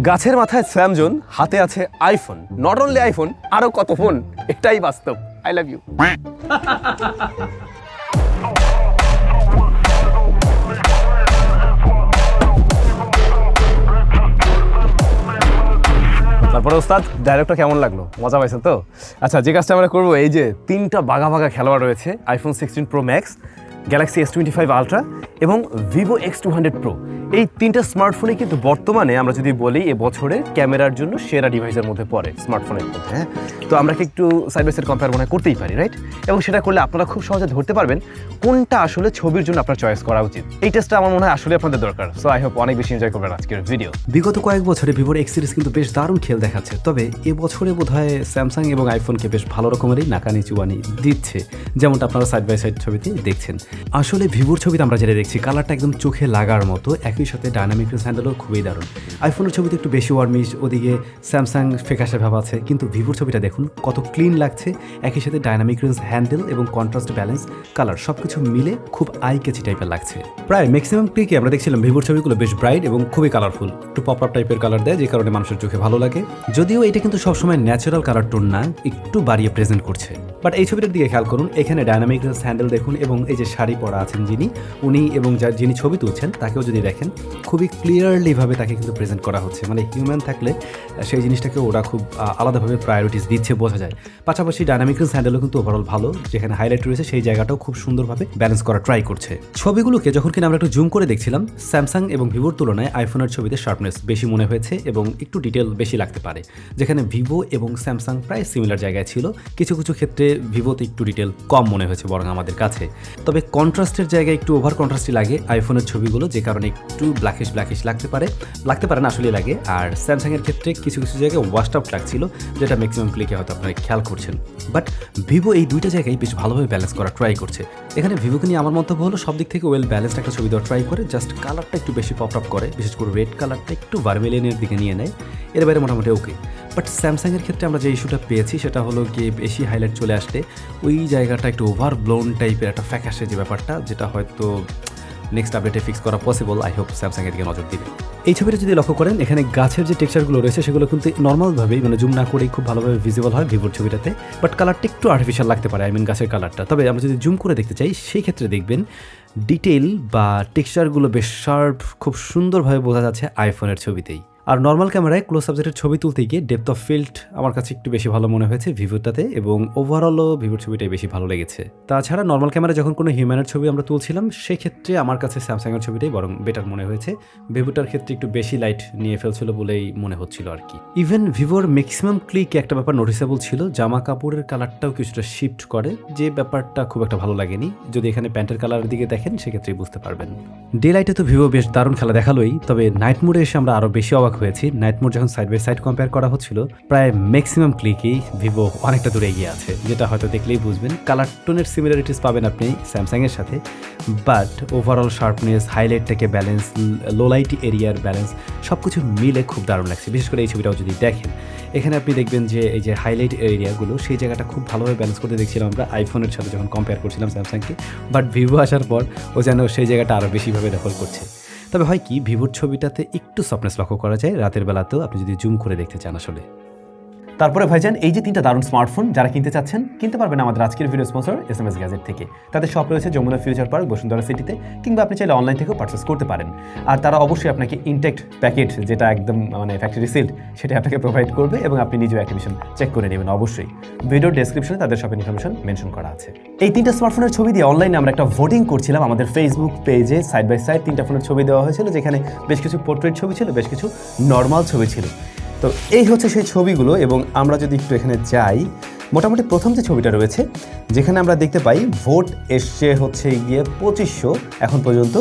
গাছের মাথায় স্যামজন, হাতে আছে আইফোন। নট অনলি আইফোন, আরও কত ফোন। এটাই বাস্তব। আই লাভ ইউ তারপরে ওস্তাদ ডাইরেক্টর কেমন লাগল? মজা পাইছেন তো? আচ্ছা যে কাজটা আমরা করব, এই যে তিনটা বাঘা বাঘা খেলোয়াড় রয়েছে, iPhone sixteen Pro Max Galaxy S twenty five Ultra এবং Vivo X two hundred Pro এই তিনটা স্মার্টফোনে কিন্তু বর্তমানে আমরা যদি বলি এ বছরে ক্যামেরার জন্য সেরা ডিভাইসের মধ্যে পড়ে স্মার্টফোনের মধ্যে হ্যাঁ? তো আমরা কি একটু সাইড কম্পেয়ার মনে হয় করতেই পারি রাইট এবং সেটা করলে আপনারা খুব সহজে ধরতে পারবেন কোনটা আসলে ছবির জন্য আপনার চয়েস করা উচিত। এই টেস্টটা আমার মনে হয় আসলে আপনাদের দরকার। সো আই হোপ অনেক বেশি এনজয় করবেন আজকের ভিডিও বিগত কয়েক বছরে ভিভোর এক্স সিরিজ কিন্তু বেশ দারুণ খেল দেখাচ্ছে। তবে এবছরে বোধহয় স্যামসাং এবং আইফোনকে বেশ ভালো রকমেরই নাকানি চুবানি দিচ্ছে, যেমনটা আপনারা সাইড বাই সাইড ছবিতে দেখছেন। আসলে ভিভোর ছবিতে আমরা যেটা দেখছি, কালারটা একদম চোখে লাগার মতো, একই সাথে ডায়নামিক রেঞ্জ হ্যান্ডেলও খুবই দারুণ। আইফোনের ছবিতে একটু বেশি ওয়ার্মিশ ওদিকে স্যামসাং ফেকাসের ভাব আছে, কিন্তু ভিভোর ছবিটা দেখুন, কত ক্লিন লাগছে, একই সাথে ডায়নামিক রেঞ্জ হ্যান্ডেল এবং কন্ট্রাস্ট ব্যালেন্স কালার সব কিছু মিলে খুব আই কেচি টাইপের লাগছে। প্রায় ম্যাক্সিমাম ক্লিকে আমরা দেখছিলাম ভিভোর ছবিগুলো বেশ ব্রাইট এবং খুবই কালারফুল একটু পপ আপ টাইপের কালার দেয়, যে কারণে মানুষের চোখে ভালো লাগে। যদিও এটা কিন্তু সবসময় ন্যাচারাল কালার টোন না, একটু বাড়িয়ে প্রেজেন্ট করছে। বাট এই ছবিটার দিকে খেয়াল করুন, এখানে ডায়নামিক রেঞ্জ হ্যান্ডেল দেখুন এবং এই যে শাড়ি পরা আছেন যিনি, উনি এবং যার যিনি ছবি তুলছেন, তাকেও যদি দেখেন, খুবই ক্লিয়ারলিভাবে তাকে কিন্তু প্রেজেন্ট করা হচ্ছে। মানে হিউম্যান থাকলে সেই জিনিসটাকে ওরা খুব আলাদাভাবে প্রায়োরিটিস দিচ্ছে বোঝা যায়। পাশাপাশি ডায়নামিক রেঞ্জ হ্যান্ডেলও কিন্তু ওভারঅল ভালো, যেখানে হাইলাইট রয়েছে, সেই জায়গাটাও খুব সুন্দরভাবে ব্যালেন্স করা ট্রাই করছে। ছবিগুলোকে যখন কিনা আমরা একটু জুম করে দেখছিলাম স্যামসাং এবং ভিভোর তুলনায় আইফোনের ছবিতে শার্পনেস বেশি মনে হয়েছে এবং একটু ডিটেল বেশি লাগতে পারে। যেখানে ভিভো এবং স্যামসাং প্রায় সিমিলার জায়গায় ছিল। কিছু কিছু ক্ষেত্রে ভিভোতে একটু ডিটেল কম মনে হয়েছে বরং আমাদের কাছে। তবে কন্ট্রাস্টের জায়গায় একটু ওভার কন্ট্রাস্টই লাগে আইফোনের ছবিগুলো, যে কারণে একটু ব্ল্যাকিশ ব্ল্যাকিশ লাগতে পারে। লাগতে পারে না আসলে লাগে। আর স্যামসাংয়ের ক্ষেত্রে কিছু কিছু জায়গায় ওয়াস্ট আউট লাগছিল, যেটা ম্যাক্সিমাম ক্লিকে হয়তো আপনারা খেয়াল করছেন। বাট ভিভো এই দুইটা জায়গায় বেশ ভালোভাবে ব্যালেন্স করা ট্রাই করছে। এখানে ভিভোকে নিয়ে আমার মন্তব্য হলো সব দিক থেকে ওয়েল ব্যালেন্সড একটা ছবি দেওয়া ট্রাই করে জাস্ট কালারটা একটু বেশি পপ আপ করে, বিশেষ করে রেড কালারটা একটু ভার্মেলিয়ানের দিকে নিয়ে নেয়। এর বাইরে মোটামুটি ওকে বাট স্যামসাংয়ের ক্ষেত্রে আমরা যে ইস্যুটা পেয়েছি সেটা হলো গিয়ে বেশি হাইলাইট চলে আসলে ওই জায়গাটা একটু ওভার ব্লোন টাইপের একটা ফ্যাকাশে যে ব্যাপারটা, যেটা হয়তো নেক্সট আপডেটে ফিক্স করা পসিবল আই হোপ স্যামসাং এর দিকে নজর দিবে। এই ছবিটা যদি লক্ষ্য করেন, এখানে গাছের যে টেক্সচারগুলো রয়েছে সেগুলো কিন্তু নর্মালভাবেই মানে জুম না করেই খুব ভালোভাবে ভিজিবল হয় ভিভোর ছবিটাতে বাট কালারটা একটু আর্টিফিশিয়াল লাগতে পারে আই মিন গাছের কালারটা তবে আমরা যদি জুম করে দেখতে চাই, সেই ক্ষেত্রে দেখবেন ডিটেল বা টেক্সচারগুলো বেশ শার্প খুব সুন্দরভাবে বোঝা যাচ্ছে আইফোনের ছবিতেই। আর নর্মাল ক্যামেরায় ক্লোজ সাবজেক্টের ছবি তুলতে গিয়ে ডেপথ অফ ফিল্ড আমার কাছে একটু বেশি ভালো মনে হয়েছে ভিভোটাতে এবং ওভারঅলও ভিভোর ছবিটাই বেশি ভালো লেগেছে। তাছাড়া নর্মাল ক্যামেরা যখন কোনো হিউম্যানের ছবি আমরা তুলছিলাম, সেক্ষেত্রে আমার কাছে স্যামসাংয়ের ছবিটাই বরং বেটার মনে হয়েছে। ভিভোটার ক্ষেত্রে একটু বেশি লাইট নিয়ে ফেলছিল বলেই মনে হচ্ছিল আর কি। ইভেন ভিভোর ম্যাক্সিমাম ক্লিক একটা ব্যাপার নোটিসেবল ছিল, জামা কাপড়ের কালারটাও কিছুটা শিফট করে, যে ব্যাপারটা খুব একটা ভালো লাগেনি। যদি এখানে প্যান্টের কালারের দিকে দেখেন, সেক্ষেত্রেই বুঝতে পারবেন। ডে লাইটে তো ভিভো বেশ দারুণ খেলা দেখালোই, তবে নাইট মোডে এসে আমরা আরও বেশি অবাক হয়েছি। নাইট মোড যখন সাইড বাই সাইড কম্পেয়ার করা হচ্ছিল, প্রায় ম্যাক্সিমাম ক্লিকেই ভিভো অনেকটা দূরে এগিয়ে আছে, যেটা হয়তো দেখলেই বুঝবেন। কালার টোনের সিমিলারিটিস পাবেন আপনি স্যামসাংয়ের সাথে বাট ওভারঅল শার্পনেস হাইলাইট থেকে ব্যালেন্স লো লাইট এরিয়ার ব্যালেন্স সব কিছু মিলে খুব দারুণ লাগছে। বিশেষ করে এই ছবিটাও যদি দেখেন, এখানে আপনি দেখবেন যে এই যে হাইলাইট এরিয়াগুলো সেই জায়গাটা খুব ভালোভাবে ব্যালেন্স করতে দেখছিলাম আমরা। আইফোনের সাথে যখন কম্পেয়ার করছিলাম স্যামসাংকে বাট ভিভো আসার পর ও যেন সেই জায়গাটা আরও বেশিভাবে দখল করছে। তবে হয় কি, ভিভোর ছবিটাতে একটু সফটনেস লক্ষ্য করা যায়। রাতের বেলাতেও আপনি যদি জুম করে দেখতে চান আসলে। তারপরে ভাইজান, এই যে তিনটা দারুণ স্মার্টফোন যারা কিনতে চাচ্ছেন, কিনতে পারবেন আমাদের আজকের video sponsor S M S gadget থেকে। তাদের শপ রয়েছে যমুনা ফিউচার পার্ক বসুন্ধরা সিটিতে কিংবা আপনি চাইলে অনলাইন থেকেও পারচেস করতে পারেন। আর তারা অবশ্যই আপনাকে ইনটেক্ট প্যাকেট যেটা একদম মানে ফ্যাক্টরি সিল্ড সেটা আপনাকে প্রোভাইড করবে এবং আপনি নিজেও অ্যাক্টিভেশন চেক করে নেবেন অবশ্যই। ভিডিওর ডেসক্রিপশনে তাদের শপিং ইনফরমেশন মেনশন করা আছে। এই তিনটা স্মার্টফোনের ছবি দিয়ে অনলাইনে আমরা একটা ভোটিং করছিলাম। আমাদের ফেসবুক পেজে সাইড বাই সাইড তিনটা ফোনের ছবি দেওয়া হয়েছিল, যেখানে বেশ কিছু পোর্ট্রেট ছবি ছিল, বেশ কিছু নর্মাল ছবি ছিল। তো এই হচ্ছে সেই ছবিগুলো এবং আমরা যদি একটু এখানে যাই, মোটামুটি প্রথম যে ছবিটা রয়েছে, যেখানে আমরা দেখতে পাই ভোট এসছে হচ্ছে গিয়ে পঁচিশশো এখন পর্যন্ত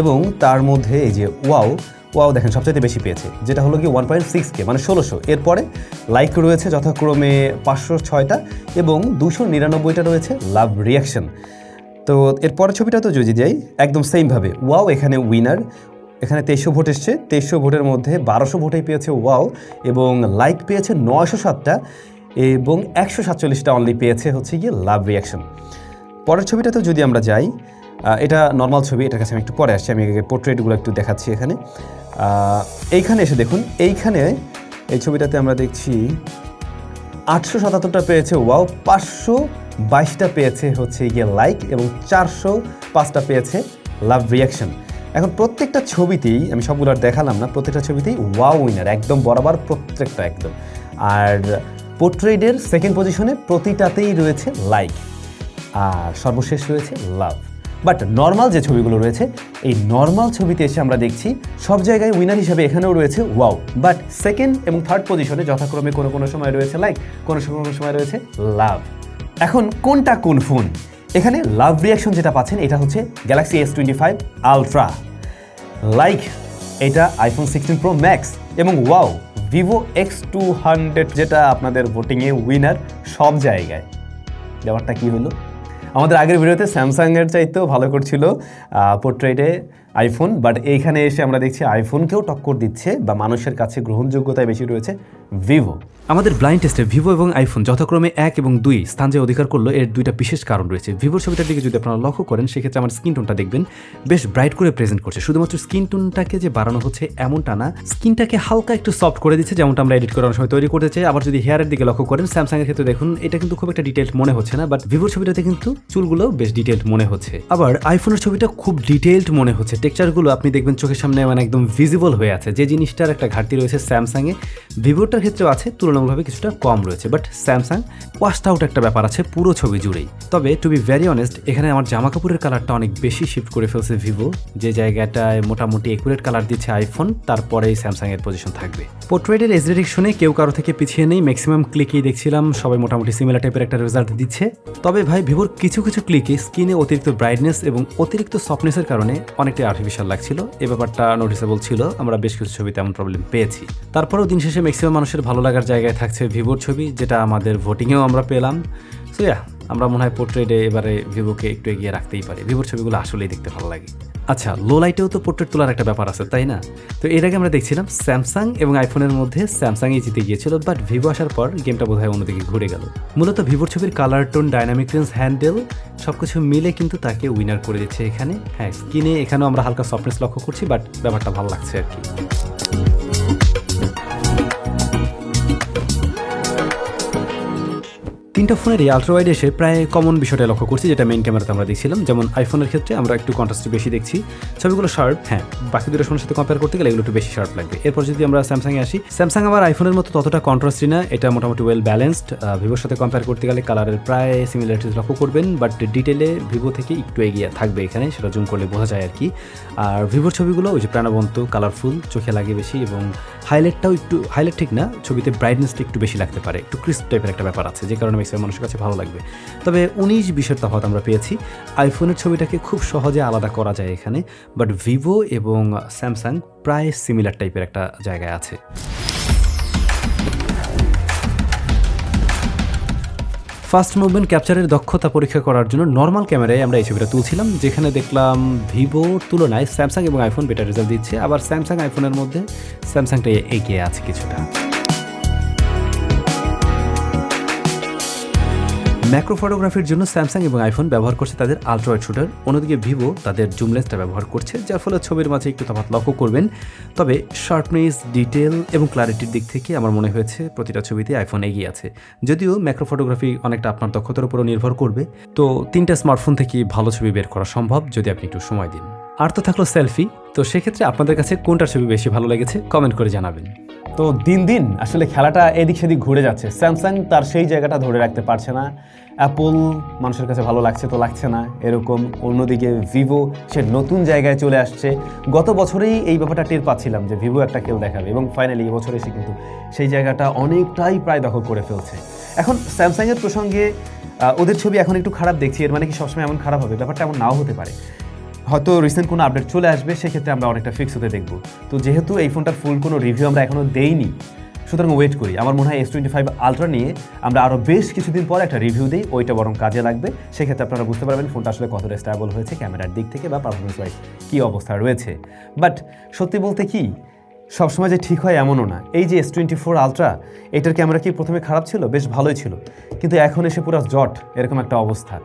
এবং তার মধ্যে এই যে ওয়াও ওয়াও দেখেন সবচাইতে বেশি পেয়েছে, যেটা হলো কি ওয়ান পয়েন্ট সিক্স কে মানে ষোলোশো। এরপরে লাইক রয়েছে যথাক্রমে পাঁচশো ছয়টা এবং দুশো নিরানব্বইটা রয়েছে লাভ রিয়াকশন তো এরপরের ছবিটা তো যদি যাই, একদম সেমভাবে ওয়াও এখানে উইনার এখানে তেইশশো ভোট এসছে। তেইশশো ভোটের মধ্যে বারোশো ভোটেই পেয়েছে ওয়াও এবং লাইক পেয়েছে নয়শো সাতটা এবং একশো সাতচল্লিশটা অনলি পেয়েছে হচ্ছে গিয়ে লাভ রিয়াকশন পরের ছবিটাতে যদি আমরা যাই এটা নর্মাল ছবি, এটার কাছে আমি একটু পরে আসছি, আমি পোর্ট্রেটগুলো একটু দেখাচ্ছি এখানে। এইখানে এসে দেখুন, এইখানে এই ছবিটাতে আমরা দেখছি আটশো সাতাত্তরটা পেয়েছে ওয়াও, পাঁচশো বাইশটা পেয়েছে হচ্ছে গিয়ে লাইক এবং চারশো পাঁচটা পেয়েছে লাভ রিয়াকশন এখন প্রত্যেকটা ছবিতেই, আমি সবগুলো আর দেখালাম না, প্রত্যেকটা ছবিতেই ওয়াও উইনার একদম বরাবর প্রত্যেকটা একদম। আর পোর্ট্রেটের সেকেন্ড পজিশনে প্রতিটাতেই রয়েছে লাইক আর সর্বশেষ রয়েছে লাভ বাট নর্মাল যে ছবিগুলো রয়েছে, এই নর্মাল ছবিতে এসে আমরা দেখছি, সব জায়গায় উইনার হিসেবে এখানেও রয়েছে ওয়াও বাট সেকেন্ড এবং থার্ড পজিশনে যথাক্রমে কোনো কোনো সময় রয়েছে লাইক কোনো কোনো সময় রয়েছে লাভ এখন কোনটা কোন ফোন এখানে লাভ রিয়াকশন যেটা পাচ্ছেন, এটা হচ্ছে Galaxy S twenty five Ultra like এটা আইফোন সিক্সটিন প্রো ম্যাক্স এবং wow Vivo X two hundred যেটা আপনাদের ভোটিংয়ে উইনার সব জায়গায়। ব্যাপারটা কী হলো? আমাদের আগের ভিডিওতে স্যামসাংয়ের চাইতেও ভালো করছিল পোর্ট্রেটে আইফোন বাট এইখানে এসে আমরা দেখছি আইফোনকেও টক্কর দিচ্ছে বা মানুষের কাছে গ্রহণযোগ্যতায় বেশি রয়েছে ভিভো আমাদের ব্লাইন্ড টেস্টে ভিভো এবং আইফোন যথাক্রমে এক এবং দুই স্থান যে অধিকার করল, এর দুইটা বিশেষ কারণ রয়েছে। ভিভোর ছবিটার দিকে যদি আপনারা লক্ষ্য করেন, সেক্ষেত্রে আমার স্কিন টোনটা দেখবেন, বেশ ব্রাইট করে প্রেজেন্ট করছে। শুধুমাত্র স্কিন টোনটাকে যে বাড়ানো হচ্ছে এমনটা না স্কিনটাকে হালকা একটু সফট করে দিচ্ছে, যেমনটা আমরা এডিট করার সময় তৈরি করতে চাই। আবার যদি হেয়ারের দিকে লক্ষ্য করেন স্যামসাং এর ক্ষেত্রে দেখুন, এটা কিন্তু খুব একটা ডিটেলড মনে হচ্ছে না বাট ভিভোর ছবিটাতে কিন্তু চুলগুলো বেশ ডিটেলড মনে হচ্ছে। আবার আইফোনের ছবিটা খুব ডিটেলড মনে হচ্ছে। টেক্সচারগুলো আপনি দেখবেন চোখের সামনে মানে একদম ভিজিবল হয়ে আছে। যে জিনিসটার একটা ঘাটতি রয়েছে স্যামসাংয়ে ভিভোটার ক্ষেত্রেও আছে, তুলনামূলকভাবে কিছুটা কম রয়েছে। বাট স্যামসাং ওয়াস্ট আউট একটা ব্যাপার আছে পুরো ছবি জুড়েই। তবে টু বি ভেরি অনেস্ট এখানে আমার জামা কাপড়ের কালারটা অনেক বেশি শিফট করে ফেলছে ভিভো যে জায়গাটায় মোটামুটি একুরেট কালার দিচ্ছে আইফোন তারপরেই স্যামসাং এর পজিশন থাকবে। পোর্ট্রেটের এজ ডিরেকশনে কেউ কারও থেকে পিছিয়ে নেই। ম্যাক্সিমাম ক্লিকেই দেখছিলাম, সবাই মোটামুটি সিমিলার টাইপের একটা রেজাল্ট দিচ্ছে। তবে ভাই ভিভোর কিছু কিছু ক্লিকে স্কিনে অতিরিক্ত ব্রাইটনেস এবং অতিরিক্ত সফটনেসের কারণে অনেকটাই আর্টিফিশিয়াল লাগছিল এ ব্যাপারটা নোটিসেবল ছিল। আমরা বেশ কিছু ছবিতে এমন প্রবলেম পেয়েছি। তারপরেও দিন শেষে ম্যাক্সিমাম মানুষের ভালো লাগার জায়গায় থাকছে ভিভোর ছবি, যেটা আমাদের ভোটিংয়েও আমরা পেলাম। সো ইয়া আমরা মনে হয় পোর্ট্রেটে এবারে ভিভোকে একটু এগিয়ে রাখতেই পারি। ভিভোর ছবিগুলো আসলেই দেখতে ভালো লাগে। আচ্ছা লো লাইটেও তো পোর্ট্রেট তোলার একটা ব্যাপার আছে, তাই না? তো এর আগে আমরা দেখছিলাম স্যামসাং এবং আইফোনের মধ্যে স্যামসাংই জিতে গিয়েছিল বাট ভিভো আসার পর গেমটা বোধহয় অন্যদিকে ঘুরে গেল। মূলত ভিভোর ছবির colour tone dynamic range handle সবকিছু মিলে কিন্তু তাকে উইনার করে দিচ্ছে এখানে। হ্যাঁ স্কিনে এখানেও আমরা হালকা সফটনেস লক্ষ্য করছি বাট ব্যাপারটা ভালো লাগছে আর কি। তিনটা ফোনের এই আলট্রাওয়াইড এসে প্রায় কমন বিষয়টা লক্ষ্য করছি, যেটা মেইন ক্যামেরাতে আমরা দেখছিলাম। যেমন আইফোনের ক্ষেত্রে আমরা একটু কন্ট্রাস্ট বেশি দেখছি। ছবিগুলো শার্প হ্যাঁ বাকি দুটো ফোনের সাথে কম্পেয়ার করতে গেলে এগুলো একটু বেশি শার্প লাগবে। এরপর যদি আমরা স্যামসাংয়ে আসি স্যামসাং আবার আইফোনের মতো ততটা কন্ট্রাস্টই না, এটা মোটামুটি ওয়েল ব্যালেন্সড ভিভোর সাথে কম্পেয়ার করতে গেলে কালারের প্রায় সিমিলারিটিস লক্ষ্য করবেন বাট ডিটেলে ভিভো থেকে একটু এগিয়ে থাকবে এখানে, সেটা জুম করলে বোঝা যায় আর কি আর ভিভোর ছবিগুলো ওই যে প্রাণবন্ত কালারফুল চোখে লাগে বেশি এবং হাইলাইটটাও একটু হাইলাইট ঠিক না, ছবিতে ব্রাইটনেসটা একটু বেশি লাগতে পারে। একটু ক্রিস্প টাইপের একটা ব্যাপার আছে, যে কারণে ম্যাক্সিমাম মানুষের কাছে ভালো লাগবে। তবে উনিশ বিশের তফাত আমরা পেয়েছি। আইফোনের ছবিটাকে খুব সহজে আলাদা করা যায় এখানে, বাট ভিভো এবং স্যামসাং প্রায় সিমিলার টাইপের একটা জায়গায় আছে। ফাস্ট মুভমেন্ট ক্যাপচারের দক্ষতা পরীক্ষা করার জন্য নর্মাল ক্যামেরায় আমরা এই ছবিটা তুলছিলাম, যেখানে দেখলাম ভিভোর তুলনায় স্যামসাং এবং আইফোন বেটার রেজাল্ট দিচ্ছে। আবার স্যামসাং আইফোনের মধ্যে স্যামসাংটা এগিয়ে আছে কিছুটা। ম্যাক্রো ফটোগ্রাফির জন্য স্যামসাং এবং আইফোন ব্যবহার করছে তাদের আলট্রাওয়াইড শুটার। অন্যদিকে ভিভো তাদের জুম লেন্সটা ব্যবহার করছে, যার ফলে ছবির মাঝে একটু তফাৎ লক্ষ্য করবেন। তবে শার্পনেস, ডিটেল এবং ক্লারিটির দিক থেকে আমার মনে হয়েছে প্রতিটা ছবিতে আইফোন এগিয়ে আছে। যদিও ম্যাক্রো ফটোগ্রাফি অনেকটা আপনার দক্ষতার উপরও নির্ভর করবে। তো তিনটা স্মার্টফোন থেকে ভালো ছবি বের করা সম্ভব, যদি আপনি একটু সময় দিন। আর তো থাকল সেলফি, তো সেক্ষেত্রে আপনাদের কাছে কোনটার ছবি বেশি ভালো লেগেছে কমেন্ট করে জানাবেন। তো দিন দিন আসলে খেলাটা এদিক সেদিক ঘুরে যাচ্ছে। স্যামসাং তার সেই জায়গাটা ধরে রাখতে পারছে না। অ্যাপল মানুষের কাছে ভালো লাগছে তো লাগছে না, এরকম। অন্যদিকে ভিভো সে নতুন জায়গায় চলে আসছে। গত বছরেই এই ব্যাপারটা টের পাচ্ছিলাম যে ভিভো একটা খেল দেখাবে এবং ফাইনালি এই বছর এসে কিন্তু সেই জায়গাটা অনেকটাই প্রায় দখল করে ফেলছে। এখন স্যামসাংয়ের প্রসঙ্গে ওদের ছবি এখন একটু খারাপ দেখছি, এর মানে কি সবসময় এমন খারাপ হবে? ব্যাপারটা এমন নাও হতে পারে। হয়তো রিসেন্ট কোনো আপডেট চলে আসবে, সেক্ষেত্রে আমরা অনেকটা ফিক্স হতে দেখব। তো যেহেতু এই ফোনটার ফুল কোনো রিভিউ আমরা এখনও দেইনি, সুতরাং ওয়েট করি। আমার মনে হয় এস টোয়েন্টি ফাইভ আলট্রা নিয়ে আমরা আরও বেশ কিছুদিন পর একটা রিভিউ দিই, ওইটা বরং কাজে লাগবে। সেক্ষেত্রে আপনারা বুঝতে পারবেন ফোনটা আসলে কতটা স্ট্যাবল হয়েছে ক্যামেরার দিক থেকে বা পারফরমেন্স ওয়াইজ কী অবস্থা রয়েছে। বাট সত্যি বলতে কি সবসময় যে ঠিক হয় এমনও না। এই যে এস টোয়েন্টি ফোর আলট্রা এটার ক্যামেরা কি প্রথমে খারাপ ছিল? বেশ ভালোই ছিল। কিন্তু এখন এসে পুরো জট, এরকম একটা অবস্থা।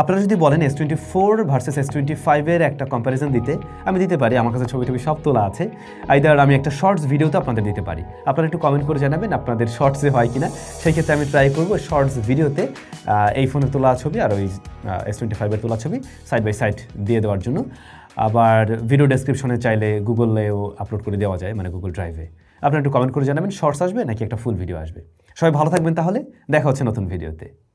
আপনারা যদি বলেন S twenty four versus S twenty ফাইভের একটা কম্প্যারিজন দিতে, আমি দিতে পারি, আমার কাছে ছবি টবি সব তোলা আছে। আইদার আমি একটা শর্টস ভিডিওতে আপনাদের দিতে পারি। আপনারা একটু কমেন্ট করে জানাবেন আপনাদের শর্টসে হয় কিনা। সেই ক্ষেত্রে আমি ট্রাই করব শর্টস ভিডিওতে এই ফোনের তোলা ছবি আর ওই এস টোয়েন্টি ফাইভের তোলা ছবি সাইড বাই সাইড দিয়ে দেওয়ার জন্য। আবার ভিডিও ডেসক্রিপশনে চাইলে গুগলেও আপলোড করে দেওয়া যায় মানে গুগল ড্রাইভে আপনারা একটু কমেন্ট করে জানাবেন শর্টস আসবে নাকি একটা ফুল ভিডিও আসবে? সবাই ভালো থাকবেন তাহলে, দেখা হচ্ছে নতুন ভিডিওতে